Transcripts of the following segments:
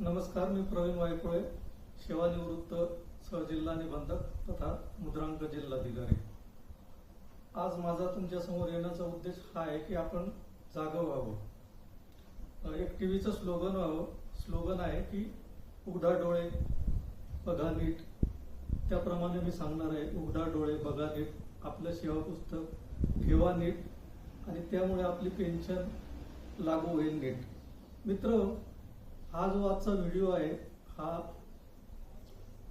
नमस्कार मी प्रवीण वायकुळे सेवानिवृत्त सहजिल्हा निबंधक तथा मुद्रांक जिल्हाधिकारी. आज माझा तुमच्यासमोर येण्याचा उद्देश हा आहे की आपण जागं व्हावं. एक टीव्हीचं स्लोगन व्हावं. स्लोगन आहे की उघडा डोळे बघा नीट. त्याप्रमाणे मी सांगणार आहे उघडा डोळे बघा नीट. आपलं सेवा पुस्तक ठेवा नीट. आणि त्यामुळे आपली पेन्शन लागू होईल नीट. मित्र हा जो आजचा व्हिडिओ आहे हा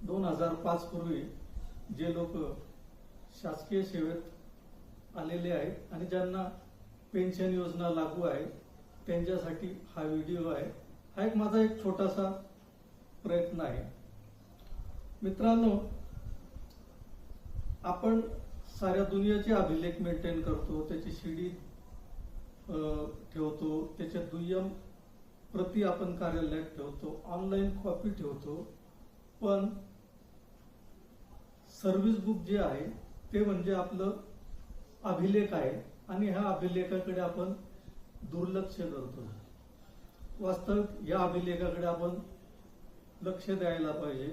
दोन हजार पाच पूर्वी जे लोक शासकीय सेवेत आलेले आहेत आणि ज्यांना पेन्शन योजना लागू आहे त्यांच्यासाठी हा व्हिडिओ आहे. हा एक माझा एक छोटासा प्रयत्न आहे. मित्रांनो आपण साऱ्या दुनियाचे अभिलेख मेंटेन करतो त्याची शिडी ठेवतो त्याच्या दुय्यम प्रति आपण कार्यालयात ठेवतो ऑनलाईन कॉपी ठेवतो पण सर्व्हिस बुक जे आहे ते म्हणजे आपलं अभिलेख आहे आणि ह्या अभिलेखाकडे आपण दुर्लक्ष करतो. वास्तविक या अभिलेखाकडे आपण लक्ष द्यायला पाहिजे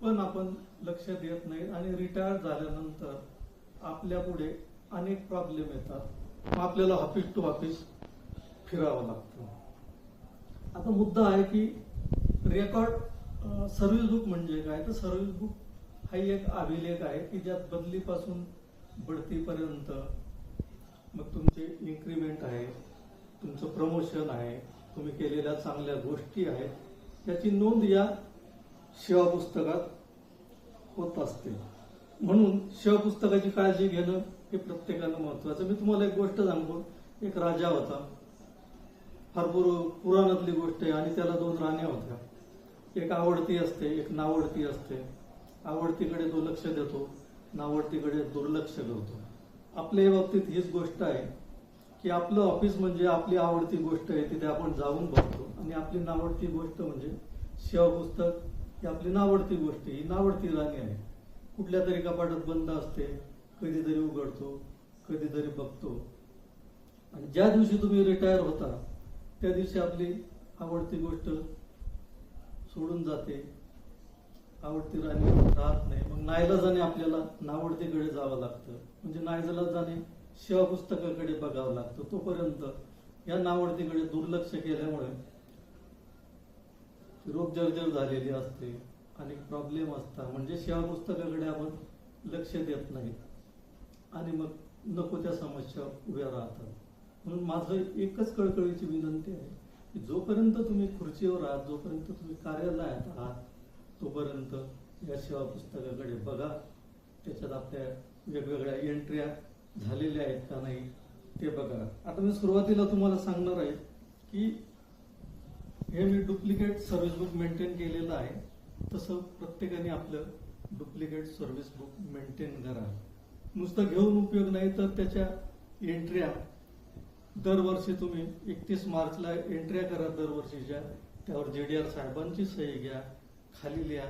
पण आपण लक्ष देत नाही आणि रिटायर झाल्यानंतर आपल्या पुढे अनेक प्रॉब्लेम येतात. आपल्याला ऑफिस टू ऑफिस फिरावं लागतं. आता मुद्दा आहे की रेकॉर्ड सर्व्हिस बुक म्हणजे काय? तर सर्व्हिस बुक हा एक अभिलेख आहे की ज्यात बदलीपासून बढतीपर्यंत मग तुमचे इन्क्रीमेंट आहे तुमचं प्रमोशन आहे तुम्ही केलेल्या चांगल्या गोष्टी आहेत याची नोंद या सेवा पुस्तकात होत असते. म्हणून सेवा पुस्तकाची काळजी घेणं हे प्रत्येकाला महत्वाचं मी तुम्हाला एक गोष्ट सांगतो. एक राजा होता. फार पूर्व पुराणातली गोष्ट आहे आणि त्याला दोन राण्या होत्या. एक आवडती असते एक नावडती असते. आवडतीकडे तो लक्ष देतो नावडतीकडे दुर्लक्ष करतो. आपल्या बाबतीत हीच गोष्ट आहे की आपलं ऑफिस म्हणजे आपली आवडती गोष्ट आहे तिथे आपण जाऊन बघतो. आणि आपली नावडती गोष्ट म्हणजे सेवा पुस्तक ही आपली नावडती गोष्ट ही नावडती राणी आहे. कुठल्या तरी कपाटात बंद असते कधीतरी उघडतो कधीतरी बघतो. आणि ज्या दिवशी तुम्ही रिटायर होता त्या दिवशी आपली आवडती गोष्ट सोडून जाते. आवडती राणी राहत नाही. मग नायलाजाने आपल्याला नावडतीकडे जावं लागतं. म्हणजे नाईलाजाने सेवा पुस्तकाकडे बघावं लागतं. तोपर्यंत या नावडतीकडे दुर्लक्ष केल्यामुळे रोग जर्जर झालेली असते अनेक प्रॉब्लेम असतात म्हणजे सेवा पुस्तकाकडे आपण लक्ष देत नाही. आणि मग नको त्या समस्या उभ्या राहतात. म्हणून माझं एकच कळकळीची विनंती आहे की जोपर्यंत तुम्ही खुर्चीवर आहात जोपर्यंत तुम्ही कार्यालयात आहात तोपर्यंत या सेवा पुस्तकाकडे बघा. त्याच्यात आपल्या वेगवेगळ्या एंट्र्या झालेल्या आहेत का नाही ते बघा. आता मी सुरुवातीला तुम्हाला सांगणार आहे की हे मी डुप्लिकेट सर्व्हिस बुक मेंटेन केलेलं आहे. तसं प्रत्येकाने आपलं डुप्लिकेट सर्व्हिस बुक मेंटेन करा. नुसतं घेऊन उपयोग नाही तर त्याच्या एंट्र्या दरवर्षी तुम्ही एकतीस मार्चला एंट्र्या करा दरवर्षीच्या. त्यावर जे डी आर साहेबांची सही घ्या खाली लिहा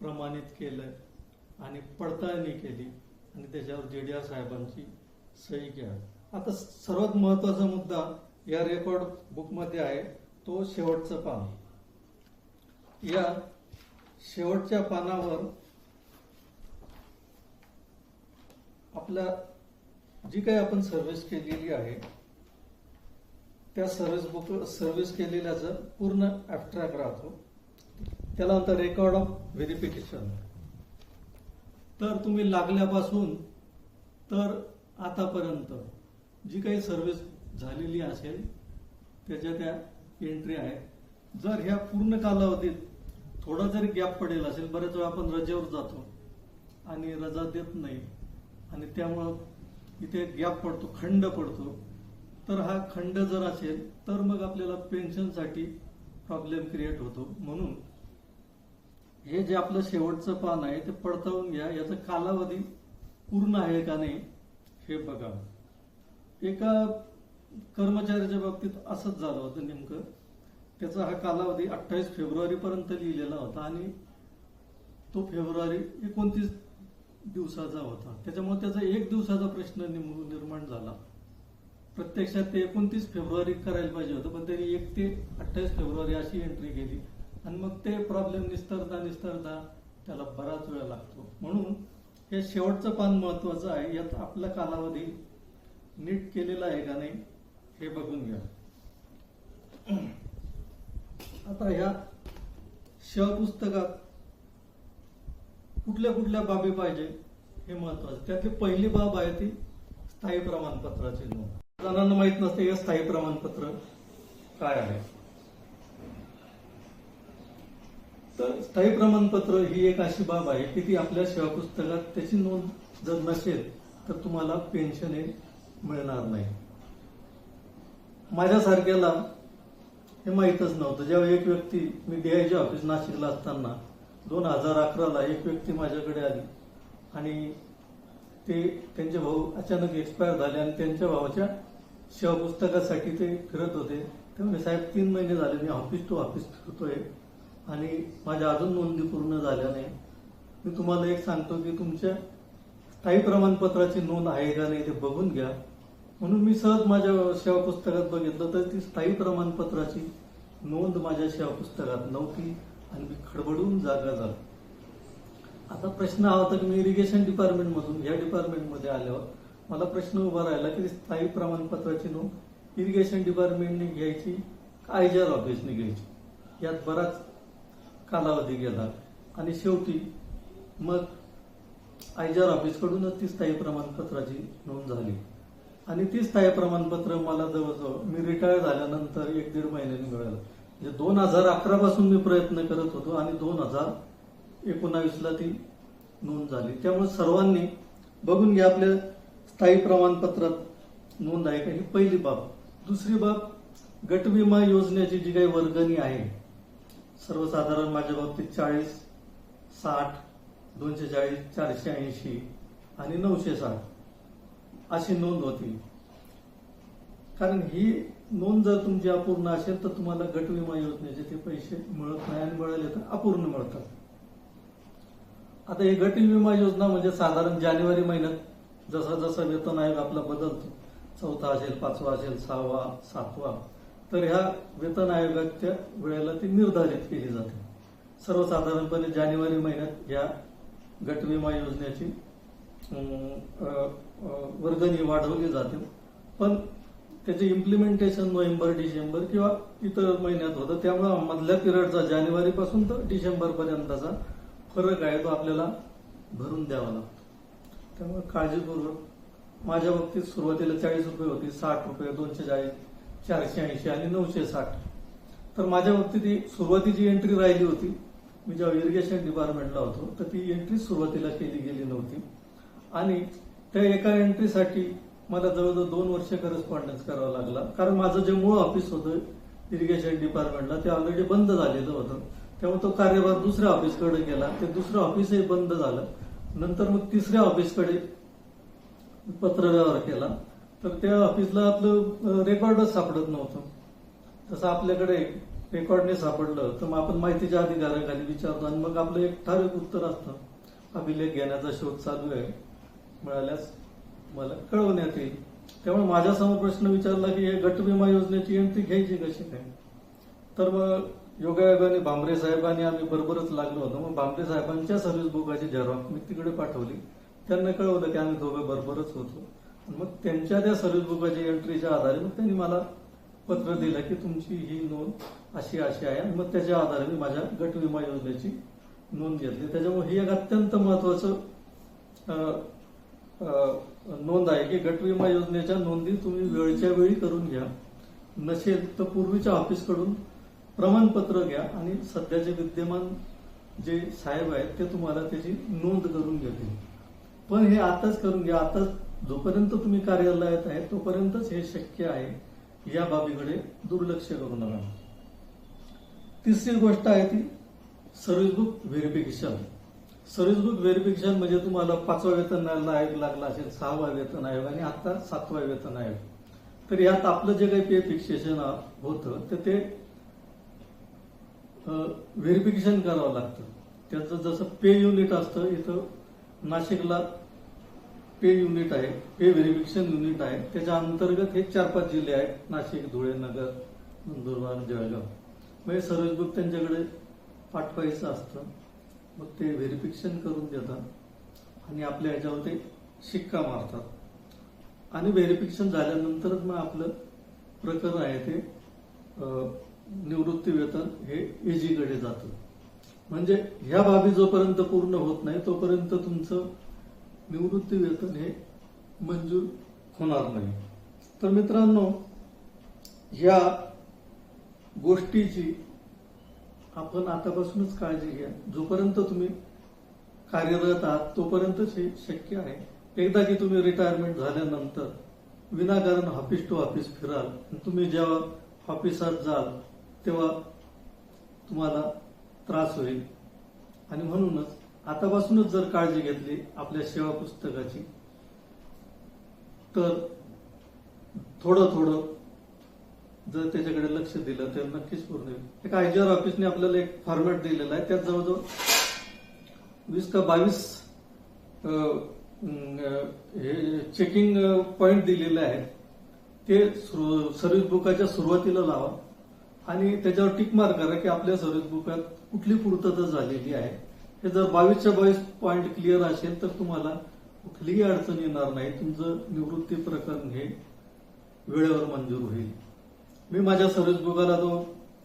प्रमाणित केलं आणि पडताळणी केली आणि त्याच्यावर जे डी आर साहेबांची सही घ्या. आता सर्वात महत्त्वाचा मुद्दा या रेकॉर्ड बुकमध्ये आहे तो शेवटचं पान. या शेवटच्या पानावर आपल्या जी काही आपण सर्व्हिस केलेली आहे त्या सर्व्हिस बुक सर्व्हिस केलेल्याचं पूर्ण ऍब्स्ट्रॅक्ट राहतो. त्याला आता रेकॉर्ड ऑफ व्हेरिफिकेशन तर तुम्ही लागल्यापासून तर आतापर्यंत जी काही सर्व्हिस झालेली असेल त्याच्या त्या एंट्री आहेत. जर ह्या पूर्ण कालावधीत थोडा जरी गॅप पडेल असेल बऱ्याच वेळा आपण रजेवर जातो आणि रजा देत नाही. आणि त्यामुळं इथे गॅप पडतो खंड पडतो. तर हा खंड जर असेल तर मग आपल्याला पेन्शनसाठी प्रॉब्लेम क्रिएट होतो. म्हणून हे जे आपलं शेवटचं पान आहे ते पडताळून घ्या. याचा कालावधी पूर्ण आहे का नाही हे बघा. एका कर्मचाऱ्याच्या बाबतीत असंच झालं होतं नेमकं. त्याचा हा कालावधी अठ्ठावीस फेब्रुवारी पर्यंत लिहिलेला होता आणि तो फेब्रुवारी एकोणतीस दिवसाचा होता. त्याच्यामुळे त्याचा एक दिवसाचा प्रश्न निर्माण झाला. प्रत्यक्षात ते एकोणतीस फेब्रुवारी करायला पाहिजे होतं पण त्यांनी एक ते अठ्ठावीस फेब्रुवारी अशी एंट्री केली. आणि मग ते प्रॉब्लेम निस्तरता निस्तरता त्याला बराच वेळ लागतो. म्हणून हे शेवटचं पान महत्वाचं आहे यात आपला कालावधी नीट केलेला आहे का नाही हे बघून घ्या. आता ह्या पुस्तकात कुठल्या कुठल्या बाबी पाहिजे हे महत्वाचं. त्यातली पहिली बाब आहे ती स्थायी प्रमाणपत्राची नोंद. जणांना माहीत नसते हे स्थायी प्रमाणपत्र. काय आहे? तर स्थायी प्रमाणपत्र ही एक अशी बाब आहे की ती आपल्या सेवा पुस्तकात त्याची नोंद जर नसेल तर तुम्हाला पेन्शन हे मिळणार नाही. माझ्यासारख्याला हे माहीतच नव्हतं. जेव्हा एक व्यक्ती मी डीआयजी ऑफिस नाशिकला असताना दोन हजार अकराला एक व्यक्ती माझ्याकडे आली आणि ते त्यांचे भाऊ अचानक एक्सपायर झाले आणि त्यांच्या भावाच्या सेवा पुस्तकासाठी ते फिरत होते. त्यामुळे साहेब तीन महिने झाले मी ऑफिस टू ऑफिस फिरतोय आणि माझ्या अजून नोंदी पूर्ण झाल्या नाही. मी तुम्हाला एक सांगतो की तुमच्या स्थायी प्रमाणपत्राची नोंद आहे का नाही ते बघून घ्या. म्हणून मी सहज माझ्या सेवा पुस्तकात बघितलं तर ती स्थायी प्रमाणपत्राची नोंद माझ्या सेवा पुस्तकात नव्हती आणि मी खडबडून जागा झालो. आता प्रश्न हा होता की मी इरिगेशन डिपार्टमेंटमधून या डिपार्टमेंटमध्ये आल्यावर मला प्रश्न उभा राहिला की स्थायी प्रमाणपत्राची नोंद इरिगेशन डिपार्टमेंटने घ्यायची का आयजीआर ऑफिसने घ्यायची? यात बराच कालावधी गेला. आणि शेवटी मग आयजर ऑफिसकडूनच ती स्थायी प्रमाणपत्राची नोंद झाली. आणि ती स्थायी प्रमाणपत्र मला जवळजवळ मी रिटायर झाल्यानंतर एक दीड महिन्याने मिळालं. म्हणजे दोन हजार अकरा पासून मी प्रयत्न करत होतो आणि दोन हजार एकोणावीसला ती नोंद झाली. त्यामुळे सर्वांनी बघून घ्या आपल्या स्थायी प्रमाणपत्रात नोंद आहे का? ही पहिली बाब. दुसरी बाब गट विमा योजनेची जी काही वर्गणी आहे सर्वसाधारण माझ्या बाबतीत चाळीस साठ दोनशे चाळीस चारशे ऐंशी आणि नऊशे साठ अशी नोंद होती. कारण ही नोंद जर तुमची अपूर्ण असेल तर तुम्हाला गट विमा योजनेचे ते पैसे मिळत नाही आणि मिळाले तर अपूर्ण मिळतात. आता ही गट विमा योजना म्हणजे साधारण जानेवारी महिन्यात जसा जसा वेतन आयोग आपला बदलतो चौथा असेल पाचवा असेल सहावा सातवा. तर ह्या वेतन आयोगाच्या वेळेला ती निर्धारित केली जाते. सर्वसाधारणपणे जानेवारी महिन्यात या गटविमा योजनेची वर्गणी वाढवली जाते. पण त्याचे इम्प्लिमेंटेशन नोव्हेंबर डिसेंबर किंवा इतर महिन्यात होतं. त्यामुळे मधल्या पिरियडचा जानेवारीपासून तर डिसेंबरपर्यंतचा फरक आहे तो आपल्याला भरून द्यावा लागतो. त्यामुळे काळजीपूर्वक माझ्या बाबतीत सुरुवातीला चाळीस रुपये होती साठ रुपये दोनशे चाळीस चारशे ऐंशी आणि नऊशे साठ. तर माझ्या बाबतीत ही सुरुवातीची एंट्री राहिली होती. मी जेव्हा इरिगेशन डिपार्टमेंटला होतो तर ती एंट्री सुरुवातीला केली गेली नव्हती. आणि त्या एका एंट्रीसाठी मला जवळजवळ दोन वर्ष करस्पॉन्डन्स करावा लागला. कारण माझं जे मूळ ऑफिस होतं इरिगेशन डिपार्टमेंटला ते ऑलरेडी बंद झालेलं होतं. त्यामुळे तो कार्यभार दुसऱ्या ऑफिसकडे गेला. ते दुसरं ऑफिसही बंद झालं. नंतर मग तिसऱ्या ऑफिसकडे पत्रव्यवहार केला. तर त्या ऑफिसला आपलं रेकॉर्डच सापडत नव्हतं. तसं आपल्याकडे रेकॉर्डने सापडलं तर मग आपण माहितीच्या अधिकाऱ्याखाली विचारतो आणि मग आपलं एक ठराविक उत्तर असतं. अभिलेख घेण्याचा शोध चालू आहे. मिळाल्यास मला कळवण्यात येईल. त्यामुळे माझ्यासमोर प्रश्न विचारला की हे गट विमा योजनेची एंट्री घ्यायची कशी काय? तर मग योगायोगाने भांबरे साहेबांनी आम्ही बरोबरच लागलो होतो. मग भांबरे साहेबांच्या सर्व्हिस बुकाची झेरॉक्स मी तिकडे पाठवली. त्यांना कळवलं की आम्ही दोघं बरोबरच होतो. मग त्यांच्या त्या सर्व्हिस बुकाची एंट्रीच्या आधारे मग त्यांनी मला पत्र दिलं की तुमची ही नोंद अशी अशी आहे. आणि मग त्याच्या आधारे मी माझ्या गट विमा योजनेची नोंद घेतली. त्याच्यामुळे ही एक अत्यंत महत्वाचं नोंद आहे की गट विमा योजनेच्या नोंदी तुम्ही वेळच्या वेळी करून घ्या. नसेल तर पूर्वीच्या ऑफिसकडून प्रमाणपत्र घ्या आणि सध्याचे विद्यमान जे साहेब आहेत ते तुम्हाला त्याची नोंद करून घेतील. पण हे आताच करून घ्या. आता जोपर्यंत तुम्ही कार्यालयात आहे तोपर्यंतच हे शक्य आहे या बाबीकडे दुर्लक्ष करू नका. तिसरी गोष्ट आहे ती service book verification service book verification म्हणजे तुम्हाला पाचवा वेतन आयोग लागला असेल सहावा वेतन आयोग आणि आता सातवा वेतन आयोग. तर यात आपलं जे काही पे फिक्सेशन होतं तर ते व्हेरिफिकेशन करावं लागतं. त्याचं जसं पे युनिट असतं इथं नाशिकला पे युनिट आहे पे व्हेरिफिकेशन युनिट आहे. त्याच्या अंतर्गत हे चार पाच जिल्हे आहेत नाशिक धुळे नगर नंदुरबार जळगाव. म्हणजे सर्व्हिस बुक त्यांच्याकडे पाठवायचं असतं. मग ते व्हेरिफिकेशन करून देतात आणि आपल्या ह्याच्यावर ते शिक्का मारतात. आणि व्हेरिफिकेशन झाल्यानंतरच मग आपलं प्रकरण आहे ते निवृत्ती वेतन हे एजीकडे जातं. म्हणजे ह्या बाबी जोपर्यंत पूर्ण होत नाही तोपर्यंत तुमचं निवृत्ती वेतन हे मंजूर होणार नाही. तर मित्रांनो या गोष्टीची आपण आतापासूनच काळजी घ्या. जोपर्यंत तुम्ही कार्यरत आहात तोपर्यंतच हे शक्य आहे. एकदा की तुम्ही रिटायरमेंट झाल्यानंतर विनाकारण ऑफिस टू ऑफिस फिराल. तुम्ही जेव्हा ऑफिसात जाल तेव्हा तुम्हाला त्रास होईल. आणि म्हणूनच आतापासूनच जर काळजी घेतली आपल्या सेवा पुस्तकाची तर थोडं थोडं जर त्याच्याकडे लक्ष दिलं तर नक्कीच पूर्ण होईल. एक आयजीआर ऑफिसने आपल्याला एक फॉर्मॅट दिलेला आहे. त्यात जवळजवळ वीस का बावीस हे चेकिंग पॉइंट दिलेले आहेत. ते सर्व्हिस बुकाच्या सुरुवातीला लावा. आणि त्याच्यावर टिक मार्क करा की आपल्या सर्व्हिस बुकात कुठली पूर्तता झालेली आहे. हे जर बावीसच्या बावीस पॉईंट क्लिअर असेल तर तुम्हाला कुठलीही अडचण येणार नाही. तुमचं निवृत्ती प्रकरण हे वेळेवर मंजूर होईल. मी माझ्या सर्व्हिस बुकाला तो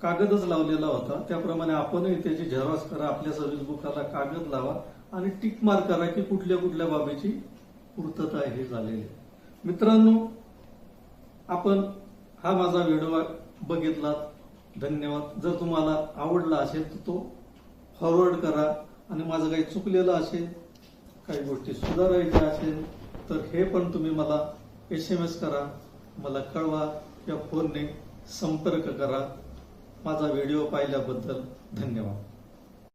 कागदच लावलेला होता त्याप्रमाणे आपणही त्याची झेरॉक्स करा आपल्या सर्व्हिस बुकाला कागद लावा आणि टिक मार्क करा की कुठल्या कुठल्या बाबीची पूर्तता हे झालेली आहे. मित्रांनो आपण हा माझा व्हिडिओ बघितला धन्यवाद. जर तुम्हाला आवडला असेल तर तो फॉरवर्ड करा आणि माझं काही चुकलेलं असेल काही गोष्टी सुधारायच्या असेल तर हे पण तुम्ही मला एस एम एस करा. मला कळवा. या फोनने संपर्क करा. माझा व्हिडिओ पाहिल्याबद्दल धन्यवाद.